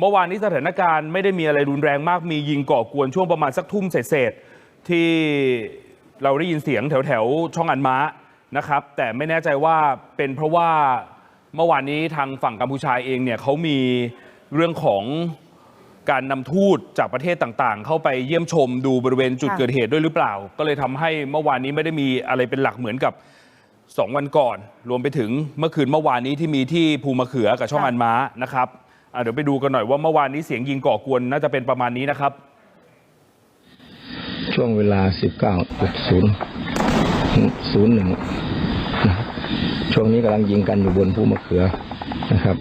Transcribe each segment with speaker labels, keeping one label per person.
Speaker 1: เมื่อวานนี้สถานการณ์ไม่ได้มีอะไรรุนแรงมาก มียิงก่อกวนช่วงประมาณสักทุ่มเศษๆที่เราได้ยินเสียงแถวแถวช่องอันม้านะครับ แต่ไม่แน่ใจว่าเป็นเพราะว่าเมื่อวานนี้ทางฝั่งกัมพูชาเองเนี่ยเขามีเรื่องของการนำทูตจากประเทศต่างๆ เข้าไปเยี่ยมชมดูบริเวณจุดเกิดเหตุด้วยหรือเปล่า ก็เลยทำให้เมื่อวานนี้ไม่ได้มีอะไรเป็นหลักเหมือนกับสองวันก่อน รวมไปถึงเมื่อคืนเมื่อวานนี้ที่มีที่ภูมะเขือกับช่องอันม้านะครับ เดี๋ยวไปดูกันหน่อยว่าเมื่อวานนี้เสียงยิงก่อกวนน่าจะเป็นประมาณนี้นะครับ
Speaker 2: ช่วงเวลา 19.0 01นะครับช่วงนี้กำลังยิงกันอยู่บนภูมะเขือนะครับ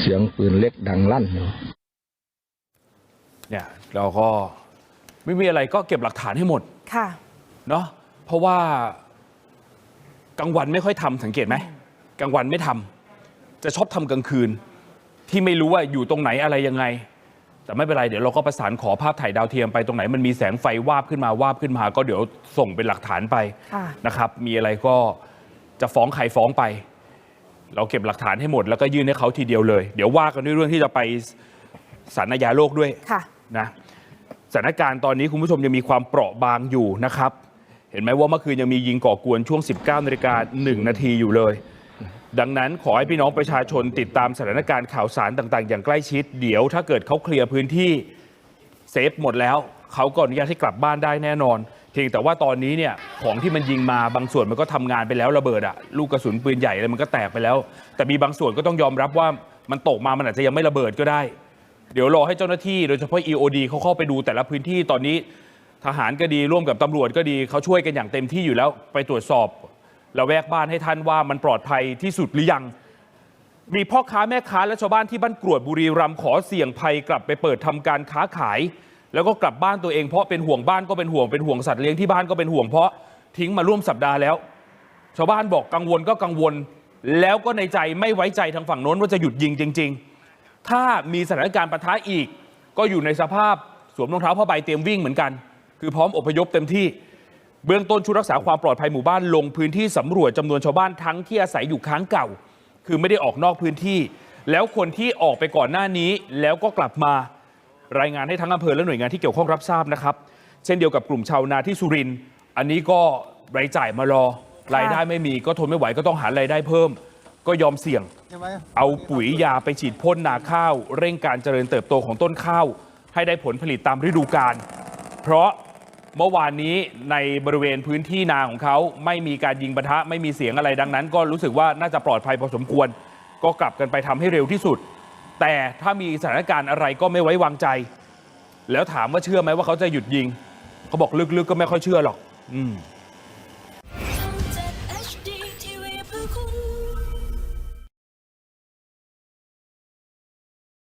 Speaker 2: เสียงปืนเล็กดังลั่นอยู่
Speaker 1: เนี่ยเราก็ไม่มีอะไรก็เก็บหลักฐานให้หมด
Speaker 3: ค่ะ
Speaker 1: เนาะเพราะว่า กลางวันไม่ค่อยทำสังเกตไหมกลางวันไม่ทำจะชอบทำกลางคืน ที่ไม่รู้ว่าอยู่ตรงไหนอะไรยังไง แต่ไม่เป็นไรเดี๋ยวเราก็ประสานขอภาพถ่ายดาวเทียมไปตรงไหนมันมีแสงไฟวาบขึ้นมาวาบขึ้นมา ก็เดี๋ยวส่งเป็นหลักฐานไป
Speaker 3: ค่ะ
Speaker 1: นะครับ มีอะไรก็จะฟ้องใครฟ้องไป เราเก็บหลักฐานให้หมดแล้วก็ยื่นให้เขาทีเดียวเลย เดี๋ยวว่ากันด้วยเรื่องที่จะไปศาลอาญาโลกด้วย
Speaker 3: ค่ะ
Speaker 1: นะสถานการณ์ตอนนี้คุณผู้ชมยังมีความเปราะบางอยู่นะครับเห็นไหมว่าเมื่อคืนยังมียิงก่อกวนช่วง 19นาฬิกา1นาทีอยู่เลย ดังนั้นขอให้พี่น้องประชาชนติดตามสถานการณ์ข่าวสารต่างๆ อย่างใกล้ชิด เดี๋ยวถ้าเกิดเขาเคลียร์พื้นที่เซฟหมดแล้วเขาก็อนุญาตให้กลับบ้านได้แน่นอน เพียงแต่ว่าตอนนี้เนี่ยของที่มันยิงมาบางส่วนมันก็ทำงานไปแล้วระเบิดอะลูกกระสุนปืนใหญ่อะไรมันก็แตกไปแล้ว แต่มีบางส่วนก็ต้องยอมรับว่ามันตกมามันอาจจะยังไม่ระเบิดก็ได้ เดี๋ยวรอให้เจ้าหน้าที่โดยเฉพาะ EOD เขาเข้าไปดูแต่ละพื้นที่ตอนนี้ ทหารก็ดีร่วมกับตำรวจก็ดีเขาช่วยกันอย่างเต็มที่อยู่แล้วไปตรวจสอบและแวกบ้านให้ท่านว่ามันปลอดภัยที่สุดหรือยัง มีพ่อค้าแม่ค้าและชาวบ้านที่บ้านกรวดบุรีรัมย์ขอเสี่ยงภัยกลับไปเปิดทำการค้าขาย แล้วก็กลับบ้านตัวเองเพราะเป็นห่วงบ้านก็เป็นห่วงเป็นห่วงสัตว์เลี้ยงที่บ้านก็เป็นห่วงเพราะทิ้งมาร่วมสัปดาห์แล้ว ชาวบ้านบอกกังวลก็กังวล แล้วก็ในใจไม่ไว้ใจทางฝั่งโน้นว่าจะหยุดยิงจริง ๆ ถ้ามีสถานการณ์ปะทะอีก ก็อยู่ในสภาพสวมรองเท้าผ้าใบเตรียมวิ่งเหมือนกัน คือพร้อมอพยพเต็มที่ เบื้องต้นชุดรักษาความปลอดภัยหมู่บ้านลงพื้นที่สำรวจจำนวนชาวบ้านทั้งที่อาศัยอยู่ค้างเก่า คือไม่ได้ออกนอกพื้นที่ แล้วคนที่ออกไปก่อนหน้านี้ แล้วก็กลับมารายงานให้ทั้งอำเภอและหน่วยงานที่เกี่ยวข้องรับทราบนะครับ เช่นเดียวกับกลุ่มชาวนาที่สุรินทร์อันนี้ก็รายจ่ายมารอ รายได้ไม่มีก็ทนไม่ไหวก็ต้องหารายได้เพิ่ม ก็ยอมเสี่ยง เอาปุ๋ยยาไปฉีดพ่นนาข้าว เร่งการเจริญเติบโตของต้นข้าว ให้ได้ผลผลิตตามฤดูกาลเพราะ เมื่อวานนี้ในบริเวณพื้นที่นาของเขาไม่มีการยิงปะทะไม่มีเสียงอะไรดังนั้น ก็รู้สึกว่าน่าจะปลอดภัยพอสมควร ก็กลับกันไปทำให้เร็วที่สุด แต่ถ้ามีสถานการณ์อะไรก็ไม่ไว้วางใจ แล้วถามว่าเชื่อไหมว่าเขาจะหยุดยิง เขาบอกลึกๆก็ไม่ค่อยเชื่อหรอก อืม